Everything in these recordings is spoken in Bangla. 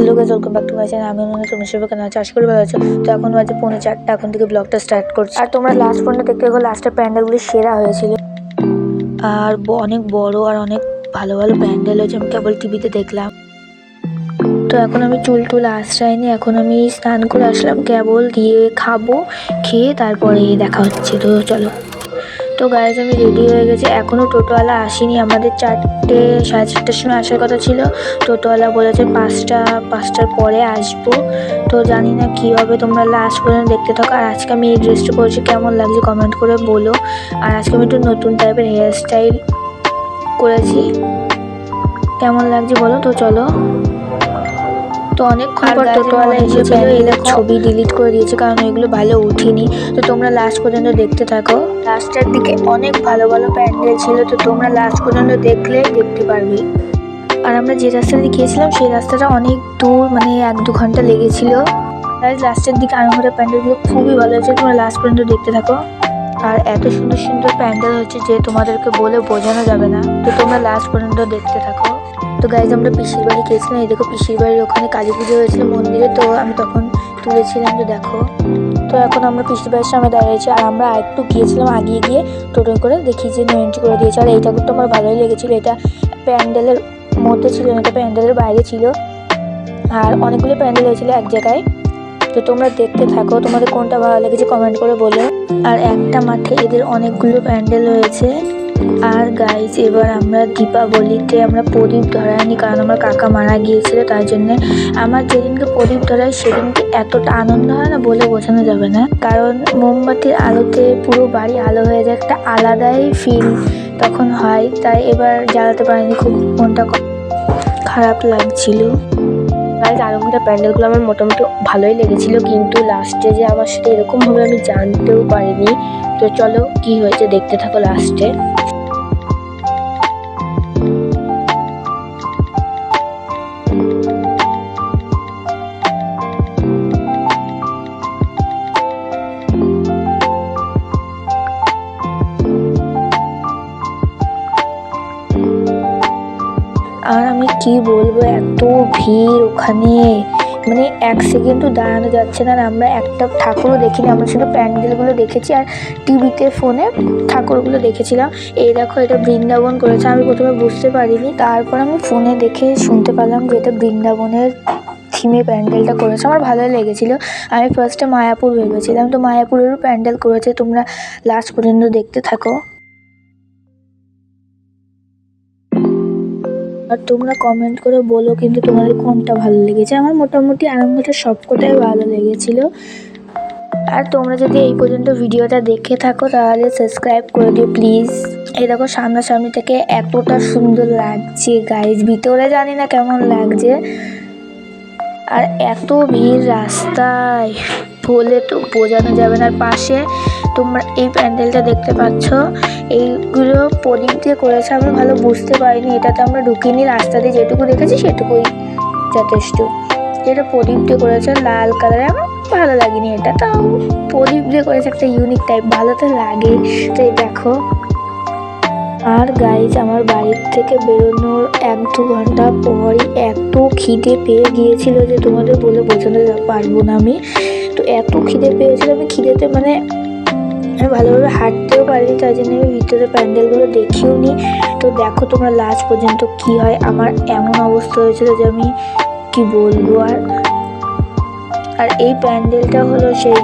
Hello guys welcome back to my channel আমি অনু তুমি সবাই কেন আশা করি ভালো আছো। তো এখন বাজে পৌনে চারটা, এখন থেকে ব্লগটা স্টার্ট করছি। আর তোমরা লাস্ট পর্যন্ত দেখতে গেলে লাস্টের প্যান্ডেলগুলি সেরা হয়েছিল। আর অনেক বড় আর অনেক ভালো ভালো প্যান্ডেল হয়েছে, আমি কেবল টিভিতে দেখলাম। তো এখন আমি চুল টুল আশ্রয়নি, এখন আমি স্নান করে আসলাম, কেবল দিয়ে খাব, খেয়ে তারপরে দেখা হচ্ছে। তো চলো। তো গাইজ আমি রেডি হয়ে গেছি। এখনও টোটোওয়ালা আসেনি। আমাদের চারটে, সাড়ে চারটের সময় আসার কথা ছিল। টোটোওয়ালা বলেছে পাঁচটা, পাঁচটার পরে আসব। তো জানি না কী হবে, তোমরা লাস্ট পর্যন্ত দেখতে থাকো। আর আজকে আমি এই ড্রেসটা পরেছি, কেমন লাগছে কমেন্ট করে বলো। আর আজকে আমি একটু নতুন টাইপের হেয়ার স্টাইল করেছি। কেমন লাগছে বলো তো চলো। তো অনেকক্ষণ পর টোটোওয়ালা এসেছিল এদের ছবি ডিলিট করে দিয়েছে কারণ এগুলো ভালো উঠিনি। তো তোমরা লাস্ট পর্যন্ত দেখতে থাকো। লাস্টের দিকে অনেক ভালো ভালো প্যান্ডেল ছিল তো তোমরা লাস্ট পর্যন্ত দেখলে দেখতে পারবে। আর আমরা যে রাস্তা দিয়ে গিয়েছিলাম সেই রাস্তাটা অনেক দূর মানে এক দু ঘণ্টা লেগেছিল। তাই লাস্টের দিকে আনন্দটা প্যান্ডেলগুলো খুবই ভালো হয়েছে তোমরা লাস্ট পর্যন্ত দেখতে থাকো। আর এত সুন্দর সুন্দর প্যান্ডেল হচ্ছে যে তোমাদেরকে বলে বোঝানো যাবে না তো তোমরা লাস্ট পর্যন্ত দেখতে থাকো। তো গাইজ আমরা পিসির বাড়ি গিয়েছিলাম। এই দেখো পিসির বাড়ির ওখানে কালী পুজো হয়েছিল মন্দিরে। তো আমি তখন তুলেছিলাম তো দেখো। তো এখন আমরা পিসির বাড়ির সামনে দাঁড়িয়েছি। আর আমরা একটু গিয়েছিলাম আগিয়ে গিয়ে টোটো করে, দেখি যে এন্ট্রি করে দিয়েছে। আর এই ঠাকুরটা আমার ভালোই লেগেছিলো। এটা প্যান্ডেলের মধ্যে ছিল না, এটা প্যান্ডেলের বাইরে ছিল। আর অনেকগুলো প্যান্ডেল হয়েছিল এক জায়গায়। তো তোমরা দেখতে থাকো, তোমাদের কোনটা ভালো লেগেছে কমেন্ট করে বলো। আর একটা মাঠে এদের অনেকগুলো প্যান্ডেল হয়েছে। আর গাইজ এবার আমরা দীপাবলিতে আমরা প্রদীপ ধরাইনি কারণ আমার কাকা মারা গিয়েছিল তাই জন্যে আমার যেদিনকে প্রদীপ ধরাই সেদিনকে এতটা আনন্দ হয় না বলে বোঝানো যাবে না। কারণ মোমবাতির আলোতে পুরো বাড়ি আলো হয়ে যায়, একটা আলাদাই ফিল তখন হয়, তাই এবার জ্বালাতে পারিনি, খুব মনটা খারাপ লাগছিল। গাইজ আরম্ভটা প্যান্ডেলগুলো আমার মোটামুটি ভালোই লেগেছিল, কিন্তু লাস্টে যে আমার সাথে এরকমভাবে আমি জানতেও পারিনি, তো চলো কি হয়েছে দেখতে থাকো লাস্টে আর আমি কি বলব, এত ভিড় ওখানে। মানে এক সেকেন্ডও দাঁড়ানো যাচ্ছে না আর আমরা একটা ঠাকুরও দেখিনি, আমরা শুধু প্যান্ডেলগুলো দেখেছি আর টিভিতে, ফোনে ঠাকুরগুলো দেখেছিলাম। এই দেখো, এটা বৃন্দাবন করেছে, আমি প্রথমে বুঝতে পারিনি, তারপর আমি ফোনে দেখে শুনতে পারলাম যে এটা বৃন্দাবনের থিমে প্যান্ডেলটা করেছে, আমার ভালোই লেগেছিলো। আমি ফার্স্টে মায়াপুর ভেবেছিলাম, তো মায়াপুরেরও প্যান্ডেল করেছে, তোমরা লাস্ট পর্যন্ত দেখতে থাকো। আর তোমরা কমেন্ট করে বলো কিন্তু তোমাদের কোনটা ভালো লেগেছে। আমার মোটামুটি আনন্দটা সবকটাই ভালো লেগেছিল। আর তোমরা যদি এই পর্যন্ত ভিডিওটা দেখে থাকো তাহলে সাবস্ক্রাইব করে দিও প্লিজ এই দেখো সামনাসামনি থেকে এতটা সুন্দর লাগছে গাইজ ভিতরে জানি না কেমন লাগছে। আর এত ভিড় রাস্তায় বলে তো বোঝানো যাবে না। আর পাশে তোমরা এই প্যান্ডেলটা দেখতে পাচ্ছ। এইগুলো প্রদীপ দিয়ে করেছে আমি ভালো বুঝতে পারিনি। এটাতে আমরা ঢুকিনি, রাস্তা দিয়ে যেটুকু দেখেছি সেটুকুই যথেষ্ট। যেটা প্রদীপ দিয়ে করেছে লাল কালারে আমার ভালো লাগেনি এটা। তাও প্রদীপ দিয়ে করেছে একটা ইউনিক টাইপ ভালো তো লাগে। তো দেখো। আর গাইজ আমার বাড়ির থেকে বেরোনোর এক দু ঘণ্টা পরই এত খিদে পেয়ে গিয়েছিল যে তোমাদের বলে বোঝাতে পারব না আমি। তো এত খিদে পেয়েছিল আমি খিদেতে মানে ভালোভাবে হাঁটতেও পারিনি তাই জন্য আমি ভিতরে প্যান্ডেলগুলো দেখিও নি। তো দেখো তোমরা লাস্ট পর্যন্ত কি হয়, আমার এমন অবস্থা হয়েছিল যে আমি কি বলব আর। আর এই প্যান্ডেলটা হলো সেই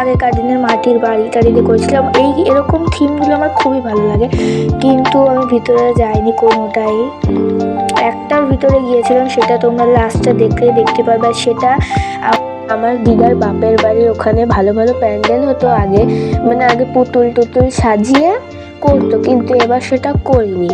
আগেকার দিনের মাটির বাড়ি টাড়িতে করেছিলাম। এই এরকম থিমগুলো আমার খুবই ভালো লাগে। কিন্তু আমি ভিতরে যাইনি কোনোটাই। একটার ভিতরে গিয়েছিলাম, সেটা তোমরা লাস্টে দেখলে দেখতে পারবে সেটা আমার দিদার বাপের বাড়ির ওখানে ভালো ভালো প্যান্ডেল হতো আগে। মানে আগে পুতুল টুতুল সাজিয়ে করতো, কিন্তু এবার সেটা করিনি।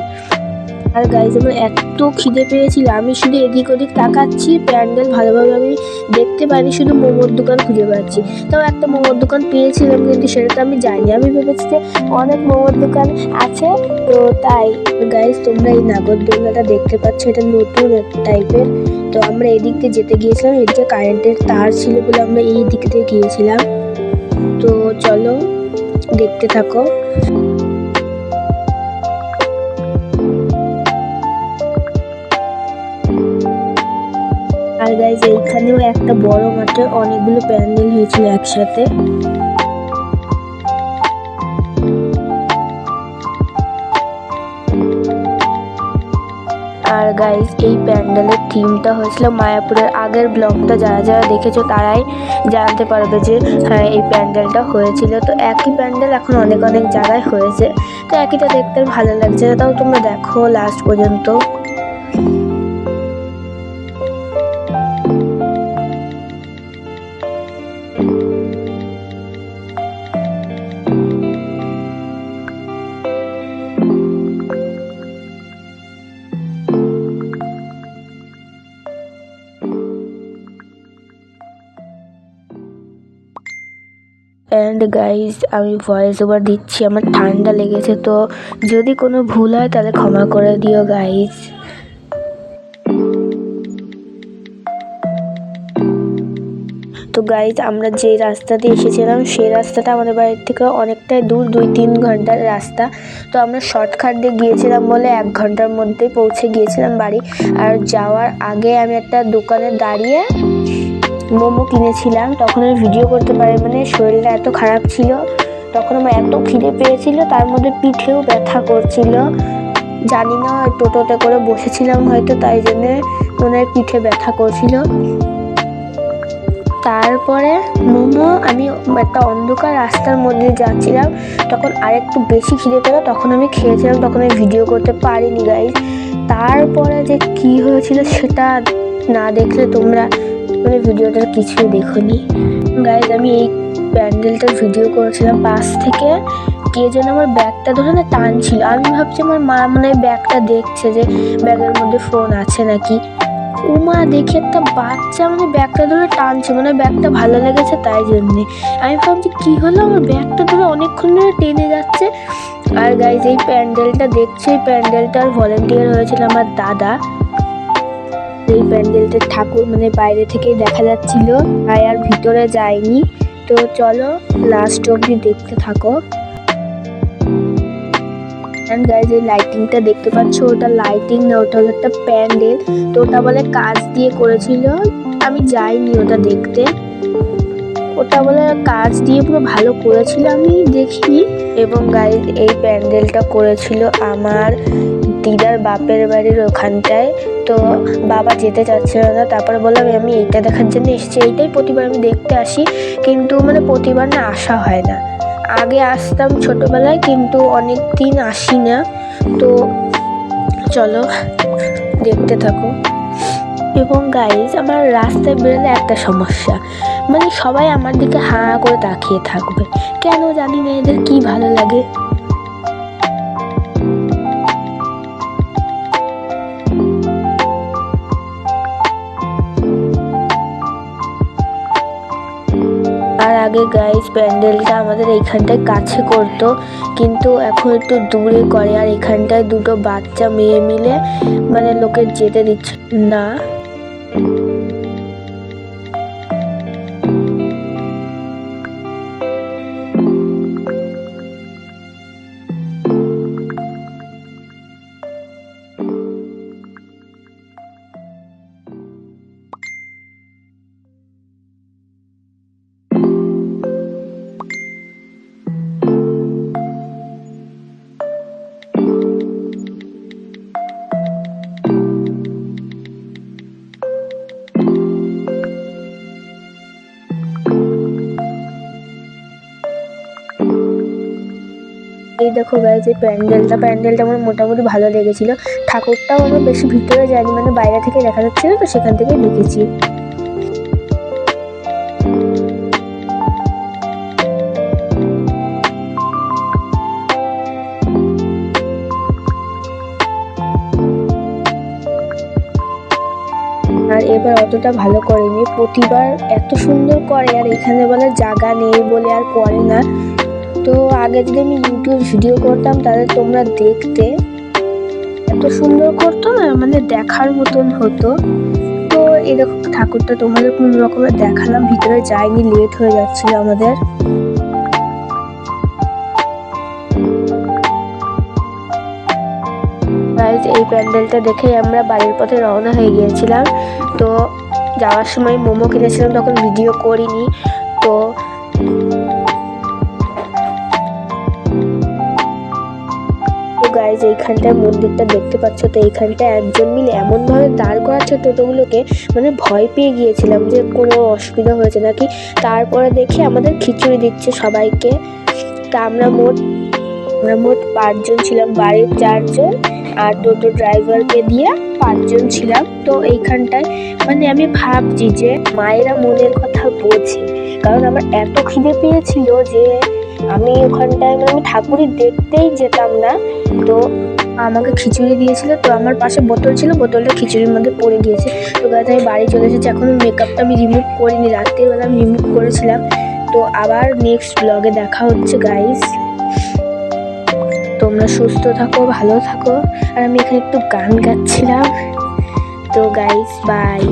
আর গাইজ আমার এত খিদে পেয়েছিল, আমি শুধু এদিক ওদিক তাকাচ্ছি, প্যান্ডেল ভালোভাবে আমি দেখতে পাইনি, শুধু মোমোর দোকান খুঁজে পাচ্ছি। তাও একটা মোমোর দোকান পেয়েছিলাম, কিন্তু সেটা তো আমি যাইনি। আমি ভেবেছি যে অনেক মোমোর দোকান আছে, তো তাই গাইজ তোমরা এই নাগরদোলাটা দেখতে পাচ্ছ, এটা নতুন টাইপের তো আমরা এদিক দিয়ে যেতে গিয়েছিলাম, এদিকে কারেন্টের তার ছিল বলে আমরা এই দিক দিয়ে গিয়েছিলাম। তো চলো, দেখতে থাকো। গাইজ এইখানেও একটা বড় মাঠে অনেকগুলো প্যান্ডেল হয়েছিল একসাথে। আর গাইজ এই প্যান্ডেলের থিমটা হয়েছিল মায়াপুরের আগের ব্লগটা, যারা যারা দেখেছ তারাই জানতে পারবে যে হ্যাঁ এই প্যান্ডেলটা হয়েছিল। তো একই প্যান্ডেল এখন অনেক অনেক জায়গায় হয়েছে। তো একইটা দেখতে ভালো লাগছে। তাও তোমরা দেখো লাস্ট পর্যন্ত। গাইজ আমি ভয়েস ওভার দিচ্ছি, আমার ঠান্ডা লেগেছে, তো যদি কোনো ভুল হয় তাহলে ক্ষমা করে দিও গাইজ তো গাইজ আমরা যে রাস্তা দিয়ে এসেছিলাম, সেই রাস্তাটা আমাদের বাড়ির থেকে অনেকটাই দূর, দুই তিন ঘণ্টার রাস্তা। তো আমরা শর্টকাট দিয়ে গিয়েছিলাম বলে এক ঘণ্টার মধ্যেই পৌঁছে গিয়েছিলাম বাড়ি। আর যাওয়ার আগে আমি একটা দোকানে দাঁড়িয়ে মোমো কিনেছিলাম, তখন আমি ভিডিও করতে পারি মানে শরীরটা এত খারাপ ছিল। তখন আমার এত খিদে পেয়েছিল, তার মধ্যে পিঠেও ব্যথা করছিল। জানি না টোটোতে করে বসেছিলাম হয়তো, তাই জন্যে মনে হয় পিঠে ব্যথা করছিল। তারপরে মোমো, আমি একটা অন্ধকার রাস্তার মধ্যে যাচ্ছিলাম, তখন আরেকটু বেশি খিদে পেল, তখন আমি খেয়েছিলাম, তখন আমি ভিডিও করতে পারিনি গাই তারপরে যে কি হয়েছিল সেটা না দেখলে তোমরা মানে ভিডিওটার কিছুই দেখোনি। গাইজ আমি এই প্যান্ডেলটার ভিডিও করেছিলাম পাশ থেকে। কে যেন আমার ব্যাগটা ধরে না টানছিল। আমি ভাবছি আমার মা মনে হয় ব্যাগটা দেখছে যে ব্যাগের মধ্যে ফোন আছে নাকি। উমা, দেখি একটা বাচ্চা মানে ব্যাগটা ধরে টানছে। মানে ব্যাগটা ভালো লেগেছে তাই জন্যে। আমি ভাবছি কি হলো? আমার ব্যাগটা ধরে অনেকক্ষণ ধরে টেনে যাচ্ছে। আর গাইজ এই প্যান্ডেলটা দেখছ? এই প্যান্ডেলটার ভলেন্টিয়ার হয়েছিল আমার দাদা। এই প্যান্ডেলটার ঠাকুর মানে বাইরে থেকেই দেখা যাচ্ছিল। আর ভিতরে যায়নি। তো চলো লাস্ট অবধি দেখতে থাকো। অ্যান্ড গাইজ এই লাইটিংটা দেখতে পাচ্ছ? ওটা লাইটিং না, ওটা হলো একটা প্যান্ডেল। তো ওটা বলে কাজ দিয়ে করেছিল। আমি যাইনি ওটা দেখতে। ওটা বলে কাজ দিয়ে পুরো ভালো করেছিল, আমি দেখিনি। এবং গাইজ এই প্যান্ডেলটা করেছিল আমার দিদার বাপের বাড়ির ওখানটায়। তো বাবা যেতে চাচ্ছিল না, তারপরে বললাম, আমি এইটা দেখার জন্য এসেছি, এইটাই প্রতিবার আমি দেখতে আসি। কিন্তু মানে প্রতিবার না আসা হয় না। আগে আসতাম ছোটোবেলায়, কিন্তু অনেক দিন আসি না। তো চলো, দেখতে থাকো। এবং গাইজ আমার রাস্তায় বেরোলে একটা সমস্যা। মানে সবাই আমার দিকে হাঁ করে তাকিয়ে থাকবে। কেন জানি না এদের কি ভালো লাগে। আর আগে গাইজ প্যান্ডেলটা আমাদের এইখানটায় কাছে করত। কিন্তু এখন একটু দূরে করে আর এখানটায় দুটো বাচ্চা মেয়ে মিলে মানে লোকের যেতে দিচ্ছে। না। দেখো গাইজ এই প্যান্ডেলটা প্যান্ডেলটা আমার মোটামুটি ভালো লেগেছিল। ঠাকুরটাও আমার বেশি ভিতরে যায়নি মানে বাইরে থেকে দেখা যাচ্ছিল, তো সেখান থেকে দেখেছি। আর এবার অতটা ভালো করেনি, প্রতিবার এত সুন্দর করে, আর এখানে বলে জায়গা নেই বলে আর করে না। তো আগে যদি আমি ইউটিউব ভিডিও করতাম, তাহলে তোমরা দেখতে এত সুন্দর করতো না? মানে দেখার মতন হতো। তো এরকম ঠাকুরটা তোমাদের কোনো রকমের দেখালাম, ভিতরে যাইনি লেট হয়ে যাচ্ছিল আমাদের। এই প্যান্ডেলটা দেখে আমরা বাড়ির পথে রওনা হয়ে গিয়েছিলাম। তো যাওয়ার সময় মোমো কিনেছিলাম, তখন ভিডিও করিনি। তো গাইজ এইখানটায় মন্দিরটা দেখতে পাচ্ছ, তো এইখানটায় একজন মিলে এমনভাবে দাঁড় করাচ্ছে টোটোগুলোকে মানে ভয় পেয়ে গিয়েছিলাম যে কোনো অসুবিধা হয়েছে নাকি। তারপরে দেখি আমাদের খিচুড়ি দিচ্ছে সবাইকে। তা আমরা মোট আমরা মোট পাঁচজন ছিলাম, বাড়ির চারজন আর টোটো ড্রাইভারকে দিয়ে পাঁচজন ছিলাম। তো এইখানটায় মানে আমি ভাবছি যে মায়েরা মনের কথা বোঝে কারণ আমার এত খিদে পেয়েছিল যে আমি ওখানটায় মানে আমি ঠাকুরই দেখতেই যেতাম না। তো আমাকে খিচুড়ি দিয়েছিল, তো আমার পাশে বোতল ছিল, বোতলটা খিচুড়ির মধ্যে পড়ে গিয়েছে। তো গাছ আমি বাড়ি চলে এসেছি, এখনও মেকআপটা আমি রিমুভ করিনি, রাত্রিবেলা আমি রিমুভ করেছিলাম। তো আবার নেক্সট ব্লগে দেখা হচ্ছে গাইস তোমরা সুস্থ থাকো, ভালো থাকো। আর আমি এখানে একটু গান গাচ্ছিলাম। তো গাইস বাই